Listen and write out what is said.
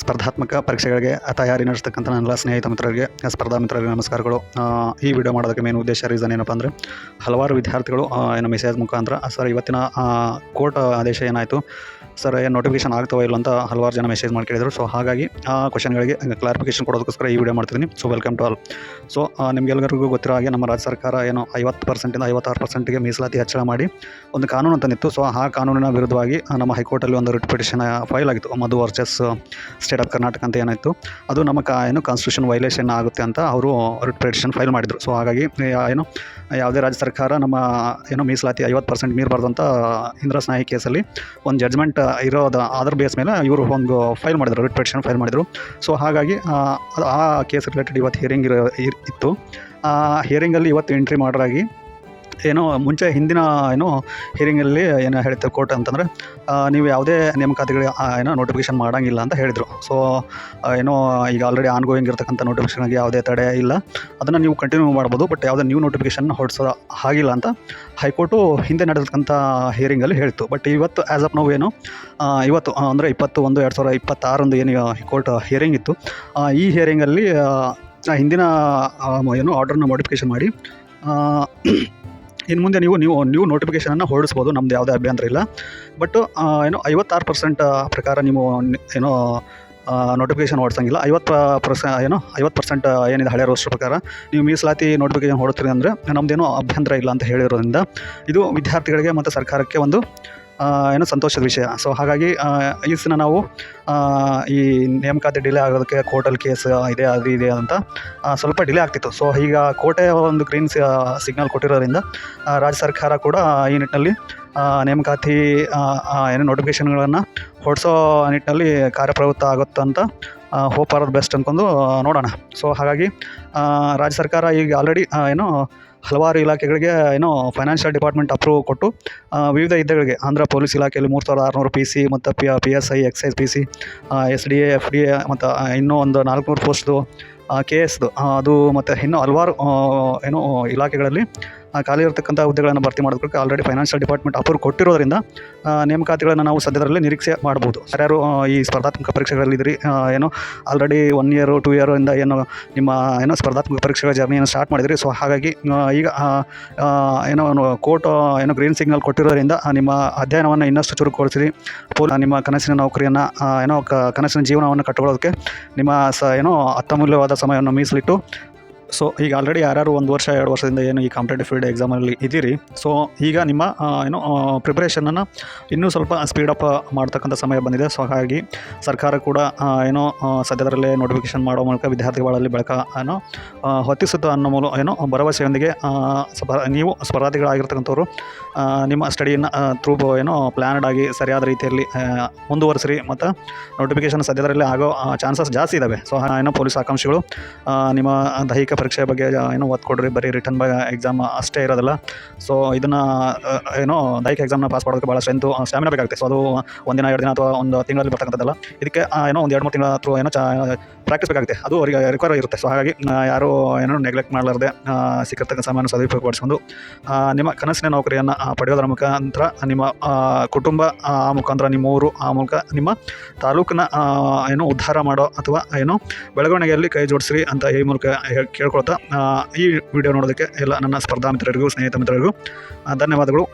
ಸ್ಪರ್ಧಾತ್ಮಕ ಪರೀಕ್ಷೆಗಳಿಗೆ ತಯಾರಿ ನಡೆಸ್ತಕ್ಕಂಥ ನನ್ನ ಸ್ನೇಹಿತ ಮಿತ್ರರಿಗೆ, ಸ್ಪರ್ಧಾ ಮಿತ್ರರಿಗೆ ನಮಸ್ಕಾರಗಳು. ಈ ವಿಡಿಯೋ ಮಾಡೋದಕ್ಕೆ ಮೇನ್ ಉದ್ದೇಶ ರೀಸನ್ ಏನಪ್ಪ ಅಂದರೆ, ಹಲವಾರು ವಿದ್ಯಾರ್ಥಿಗಳು ಏನು ಮೆಸೇಜ್ ಮುಖಾಂತರ ಸರ್ ಇವತ್ತಿನ ಕೋರ್ಟ್ ಆದೇಶ ಏನಾಯಿತು? ಸರ್ ಏನು ನೋಟಿಫಿಕೇಶನ್ ಆಗ್ತವೋ ಇಲ್ಲ ಅಂತ ಹಲವಾರು ಜನ ಮೆಸೇಜ್ ಮಾಡಿ ಕೇಳಿದರು. ಸೊ ಹಾಗಾಗಿ, ಆ ಕ್ವಶನ್ಗಳಿಗೆ ಕ್ಲಾರಿಫಿಕೇಶನ್ ಕೊಡೋದಕ್ಕೋಸ್ಕರ ಈ ವಿಡಿಯೋ ಮಾಡ್ತಿದ್ದೀನಿ. So welcome to all so ನಿಮಗೆಲ್ಲರಿಗೂ ಗೊತ್ತಿರೋ ಹಾಗೆ ನಮ್ಮ ರಾಜ್ಯ ಸರ್ಕಾರ ಏನು ಐವತ್ತು ಪರ್ಸೆಂಟಿಂದ ಐವತ್ತಾರು ಪರ್ಸೆಂಟಿಗೆ ಮೀಸಲಾತಿ ಹೆಚ್ಚಳ ಮಾಡಿ ಒಂದು ಕಾನೂನು ತಂದಿತ್ತು. ಸೊ ಆ ಕಾನೂನಿನ ವಿರುದ್ಧವಾಗಿ ನಮ್ಮ ಹೈಕೋರ್ಟಲ್ಲಿ ಒಂದು ರಿಟ್ ಪಿಟಿಷನ್ ಫೈಲ್ ಆಗಿತ್ತು. Madhu versus state of Karnataka ಅಂತ ಏನಾಯಿತು? ಅದು ನಮ್ಮ ಕಾ ಏನು ಕಾನ್ಸ್ಟಿಟ್ಯೂಷನ್ ವೈಲೇಷನ್ ಆಗುತ್ತೆ ಅಂತ ಅವರು ರಿಟ್ ಪಿಟಿಷನ್ ಫೈಲ್ ಮಾಡಿದರು. ಸೊ ಹಾಗಾಗಿ ಏನು ಯಾವುದೇ ರಾಜ್ಯ ಸರ್ಕಾರ ನಮ್ಮ ಏನು ಮೀಸಲಾತಿ ಐವತ್ತು ಪರ್ಸೆಂಟ್ ಮೀರಬಾರ್ದು ಅಂತ ಇಂದ್ರ ಸ್ನಾಯಿ ಕೇಸಲ್ಲಿ ಒಂದು ಜಡ್ಜ್ಮೆಂಟ್ ಇರೋದು ಅದ್ರ ಬೇಸ್ ಮೇಲೆ ಇವರು ಒಂದು ಫೈಲ್ ಮಾಡಿದ್ರು ರಿಟ್ ಪಿಟಿಷನ್ ಫೈಲ್ ಮಾಡಿದರು. ಸೊ ಹಾಗಾಗಿ ಆ, ಕೇಸ್ ರಿಲೇಟೆಡ್ ಇವತ್ತು ಹಿಯರಿಂಗ್ ಇರ್- ಇತ್ತು. ಆ ಹಿಯರಿಂಗಲ್ಲಿ ಇವತ್ತು ಎಂಟ್ರಿ ಮಾಡೋರಾಗಿ ಏನೋ ಮುಂಚೆ ಹಿಂದಿನ ಏನೋ ಹಿಯರಿಂಗಲ್ಲಿ ಏನು ಹೇಳ್ತೀವಿ ಕೋರ್ಟ್ ಅಂತಂದರೆ ನೀವು ಯಾವುದೇ ನೇಮಕಾತಿಗಳಿಗೆ ಏನೋ ನೋಟಿಫಿಕೇಶನ್ ಮಾಡೋಂಗಿಲ್ಲ ಅಂತ ಹೇಳಿದರು. ಸೊ ಏನೋ ಈಗ ಆಲ್ರೆಡಿ ಆನ್ಗೋಯಿಂಗ್ ಇರ್ತಕ್ಕಂಥ ನೋಟಿಫಿಕೇಷನ್ಗೆ ಯಾವುದೇ ತಡೆ ಇಲ್ಲ. ಅದನ್ನು ನೀವು ಕಂಟಿನ್ಯೂ ಮಾಡ್ಬೋದು ಬಟ್ ಯಾವುದೇ ನ್ಯೂ ನೋಟಿಫಿಕೇಷನ್ ಹೊರಡಿಸೋ ಹಾಗಿಲ್ಲ ಅಂತ ಹೈಕೋರ್ಟು ಹಿಂದೆ ನಡೆದಕ್ಕಂಥ ಹಿಯರಿಂಗಲ್ಲಿ ಹೇಳ್ತು ಬಟ್ ಇವತ್ತು ಆ್ಯಸ್ ಆಫ್ ನಾವು ಏನು ಇವತ್ತು ಅಂದರೆ ಇಪ್ಪತ್ತು ಒಂದು ಎರಡು ಸಾವಿರ ಇಪ್ಪತ್ತಾರೊಂದು ಏನು ಕೋರ್ಟ್ ಹಿಯರಿಂಗ್ ಇತ್ತು. ಈ ಹಿಯರಿಂಗಲ್ಲಿ ಹಿಂದಿನ ಏನು ಆರ್ಡರ್ನ ಮಾಡಿಫಿಕೇಷನ್ ಮಾಡಿ ಇನ್ನು ಮುಂದೆ ನೀವು ನೀವು ನೀವು ನೋಟಿಫಿಕೇಷನನ್ನು ಹೊರಡಿಸ್ಬೋದು, ನಮ್ದು ಯಾವುದೇ ಅಭ್ಯಂತರ ಇಲ್ಲ. ಬಟ್ ಏನು ಐವತ್ತಾರು ಪರ್ಸೆಂಟ್ ಪ್ರಕಾರ ನೀವು ಏನೋ ನೋಟಿಫಿಕೇಶನ್ ಹೊಡ್ಸಂಗಿಲ್ಲ ಐವತ್ತು ಪರ್ಸ, ಏನೋ, ಐವತ್ತು ಪರ್ಸೆಂಟ್ ಏನಿದೆ ಹಳೆ ರೋಸ್ಟರ್ ಪ್ರಕಾರ ನೀವು ಮೀಸಲಾತಿ ನೋಟಿಫಿಕೇಶನ್ ಹೊಡ್ತೀರಿ ಅಂದರೆ ನಮ್ಮದೇನೋ ಅಭ್ಯಂತರ ಇಲ್ಲ ಅಂತ ಹೇಳಿರೋದ್ರಿಂದ ಇದು ವಿದ್ಯಾರ್ಥಿಗಳಿಗೆ ಮತ್ತು ಸರ್ಕಾರಕ್ಕೆ ಒಂದು ಏನೋ ಸಂತೋಷದ ವಿಷಯ. ಸೊ ಹಾಗಾಗಿ ಈ ದಿನ ನಾವು ಈ ನೇಮಕಾತಿ ಡಿಲೇ ಆಗೋದಕ್ಕೆ ಕೋರ್ಟಲ್ಲಿ ಕೇಸ್ ಇದೆ, ಅದು ಇದೆ ಅಂತ ಸ್ವಲ್ಪ ಡಿಲೇ ಆಗ್ತಿತ್ತು. ಸೊ ಈಗ ಕೋಟೆ ಒಂದು ಗ್ರೀನ್ ಸಿಗ್ನಲ್ ಕೊಟ್ಟಿರೋದ್ರಿಂದ ರಾಜ್ಯ ಸರ್ಕಾರ ಕೂಡ ಈ ನಿಟ್ಟಿನಲ್ಲಿ ನೇಮಕಾತಿ ಏನೋ ನೋಟಿಫಿಕೇಷನ್ಗಳನ್ನು ಹೊರಡಿಸೋ ನಿಟ್ಟಿನಲ್ಲಿ ಕಾರ್ಯಪ್ರವೃತ್ತ ಆಗುತ್ತೆ ಅಂತ ಹೋಪ್ ಆರ್ ಬೆಸ್ಟ್ ಅಂದ್ಕೊಂಡು ನೋಡೋಣ. ಸೊ ಹಾಗಾಗಿ ರಾಜ್ಯ ಸರ್ಕಾರ ಈಗ ಆಲ್ರೆಡಿ ಏನೋ ಹಲವಾರು ಇಲಾಖೆಗಳಿಗೆ, ಏನೋ ಫೈನಾನ್ಷಿಯಲ್ ಡಿಪಾರ್ಟ್ಮೆಂಟ್ ಅಪ್ರೂವ್ ಕೊಟ್ಟು ವಿವಿಧ ಹುದ್ದೆಗಳಿಗೆ ಆಂಧ್ರ ಪೊಲೀಸ್ ಇಲಾಖೆಯಲ್ಲಿ ಮೂರು ಸಾವಿರದ ಆರುನೂರು ಪಿ ಸಿ ಮತ್ತು P P S I excise P C S D A F D A ಮತ್ತು ಇನ್ನೂ ಒಂದು ನಾಲ್ಕುನೂರು ಪೋಸ್ಟ್ದು ಕೆ ಎಸ್ದು ಅದು, ಮತ್ತು ಇನ್ನೂ ಹಲವಾರು ಏನೋ ಇಲಾಖೆಗಳಲ್ಲಿ ಖಾಲಿ ಇರತಕ್ಕಂಥ ಹುದ್ದೆಗಳನ್ನು ಭರ್ತಿ ಮಾಡೋದಕ್ಕೆ ಆಲ್ರೆಡಿ ಫೈನಾನ್ಷಿಯಲ್ ಡಿಪಾರ್ಟ್ಮೆಂಟ್ ಅಪ್ರೂವ್ ಕೊಟ್ಟಿರೋದ್ರಿಂದ ನೇಮಕಾತಿಗಳನ್ನು ನಾವು ಸದ್ಯದಲ್ಲೇ ನಿರೀಕ್ಷೆ ಮಾಡ್ಬೋದು. ಯಾರ್ಯಾರು ಈ ಸ್ಪರ್ಧಾತ್ಮಕ ಪರೀಕ್ಷೆಗಳಲ್ಲಿ ಇದ್ರಿ ಏನು ಆಲ್ರೆಡಿ ಒನ್ ಇಯರು ಟೂ ಇಂದ ಏನು, ನಿಮ್ಮ, ಏನೋ ಸ್ಪರ್ಧಾತ್ಮಕ ಪರೀಕ್ಷೆಗಳ ಜರ್ನಿಯನ್ನು ಸ್ಟಾರ್ಟ್ ಮಾಡಿದ್ರಿ. ಸೊ ಹಾಗಾಗಿ ಈಗ ಏನೋ ಕೋರ್ಟ್ ಏನೋ ಗ್ರೀನ್ ಸಿಗ್ನಲ್ ಕೊಟ್ಟಿರೋದ್ರಿಂದ ನಿಮ್ಮ ಅಧ್ಯಯನವನ್ನು ಇನ್ನಷ್ಟು ಚುರುಕುಗೊಳಿಸಿರಿ. ಪೂರ್ಣ ನಿಮ್ಮ ಕನಸಿನ ನೌಕರಿಯನ್ನು ಏನೋ ಕನಸಿನ ಜೀವನವನ್ನು ಕಟ್ಟಿಕೊಳ್ಳೋದಕ್ಕೆ ನಿಮ್ಮ ಸ, ಏನೋ ಅತ್ಯಮೂಲ್ಯವಾದ ಸಮಯವನ್ನು ಮೀಸಲಿಟ್ಟು ಸೊ ಈಗ ಆಲ್ರೆಡಿ ಯಾರ್ಯಾರು ಒಂದು ವರ್ಷ, ಎರಡು ವರ್ಷದಿಂದ ಏನು ಈ ಕಾಂಪಿಟೇಟಿವ್ ಫೀಲ್ಡ್ ಎಕ್ಸಾಮಲ್ಲಿ ಇದ್ದೀರಿ ಸೊ ಈಗ ನಿಮ್ಮ ಏನು ಪ್ರಿಪ್ರೇಷನನ್ನು ಇನ್ನೂ ಸ್ವಲ್ಪ ಸ್ಪೀಡಪ್ ಮಾಡ್ತಕ್ಕಂಥ ಸಮಯ ಬಂದಿದೆ. ಸೊ ಹಾಗಾಗಿ ಸರ್ಕಾರ ಕೂಡ ಏನೋ ಸದ್ಯದರಲ್ಲೇ ನೋಟಿಫಿಕೇಶನ್ ಮಾಡೋ ಮೂಲಕ ವಿದ್ಯಾರ್ಥಿಗಳಲ್ಲಿ ಬೆಳಕ ಏನೋ ಹೊತ್ತಿಸುತ್ತೆ ಅನ್ನೋ ಮೂಲ ಏನೋ ಭರವಸೆಯೊಂದಿಗೆ ನೀವು ಸ್ಪರ್ಧಾರ್ಥಿಗಳಾಗಿರ್ತಕ್ಕಂಥವ್ರು ನಿಮ್ಮ ಸ್ಟಡಿಯನ್ನು ಥ್ರೂ ಏನೋ ಪ್ಲ್ಯಾನ್ಡ್ ಆಗಿ ಸರಿಯಾದ ರೀತಿಯಲ್ಲಿ ಮುಂದುವರಿಸ್ರಿ. ಮತ್ತು ನೋಟಿಫಿಕೇಶನ್ ಸದ್ಯದರಲ್ಲೇ ಆಗೋ ಚಾನ್ಸಸ್ ಜಾಸ್ತಿ ಇದ್ದಾವೆ ಸೊ ಏನೋ ಪೊಲೀಸ್ ಆಕಾಂಕ್ಷಿಗಳು ನಿಮ್ಮ ದೈಹಿಕ ಪರೀಕ್ಷೆ ಬಗ್ಗೆ ಏನೋ ಒತ್ತು ಕೊಡ್ರಿ ಬರೀ ರಿಟರ್ನ್ ಬಗ್ಗೆ ಎಕ್ಸಾಮ್ ಅಷ್ಟೇ ಇರೋದಿಲ್ಲ. ಸೊ ಇದನ್ನು ಏನೋ ದೈಹಿಕ ಎಕ್ಸಾಮ್ನ ಪಾಸ್ ಮಾಡೋದಕ್ಕೆ ಭಾಳ ಸ್ಟ್ರೆಂತು ಸ್ಟ್ಯಾಮಿನಾ ಬೇಕಾಗುತ್ತೆ. ಸೊ ಅದು ಒಂದಿನ, ಎರಡು ದಿನ ಅಥವಾ ಒಂದು ತಿಂಗಳಲ್ಲಿ ಬರ್ತಕ್ಕಂಥದ್ದಲ್ಲ. ಇದಕ್ಕೆ ಏನೋ ಒಂದು ಎರಡು ಮೂರು ತಿಂಗಳ ಅಥವಾ ಏನೋ ಚಾ ಪ್ರಾಕ್ಟೀಸ್ ಬೇಕಾಗುತ್ತೆ. ಅದು ಅವರಿಗೆ ರಿಕ್ವೈರ್ ಇರುತ್ತೆ. ಸೊ ಹಾಗಾಗಿ ಯಾರು ಏನೋ ನೆಗ್ಲೆಕ್ಟ್ ಮಾಡಲಾರ್ದೆ ಸಿಕ್ಕಿರ್ತಕ್ಕಂಥ ಸಮಯವನ್ನು ಸದುಪಯೋಗಪಡಿಸ್ಕೊಂಡು ಪಡಿಸ್ಕೊಂಡು ನಿಮ್ಮ ಕನಸಿನ ನೌಕರಿಯನ್ನು ಪಡೆಯೋದರ ಮುಖಾಂತರ ನಿಮ್ಮ ಕುಟುಂಬ, ಆ, ಮುಖಾಂತರ ನಿಮ್ಮ ಊರು, ಆ, ಮೂಲಕ ನಿಮ್ಮ ತಾಲೂಕಿನ ಏನೋ ಉದ್ಧಾರ ಮಾಡೋ ಅಥವಾ ಏನು ಬೆಳವಣಿಗೆಯಲ್ಲಿ ಕೈ ಜೋಡಿಸ್ರಿ ಅಂತ ಈ ಮೂಲಕ ಕೇಳ್ಕೊಳ್ತಾ ಈ ವಿಡಿಯೋ ನೋಡೋದಕ್ಕೆ ಎಲ್ಲ ನನ್ನ ಸ್ಪರ್ಧಾ ಮಿತ್ರರಿಗೂ ಸ್ನೇಹಿತ ಮಿತ್ರರಿಗೂ ಧನ್ಯವಾದಗಳು.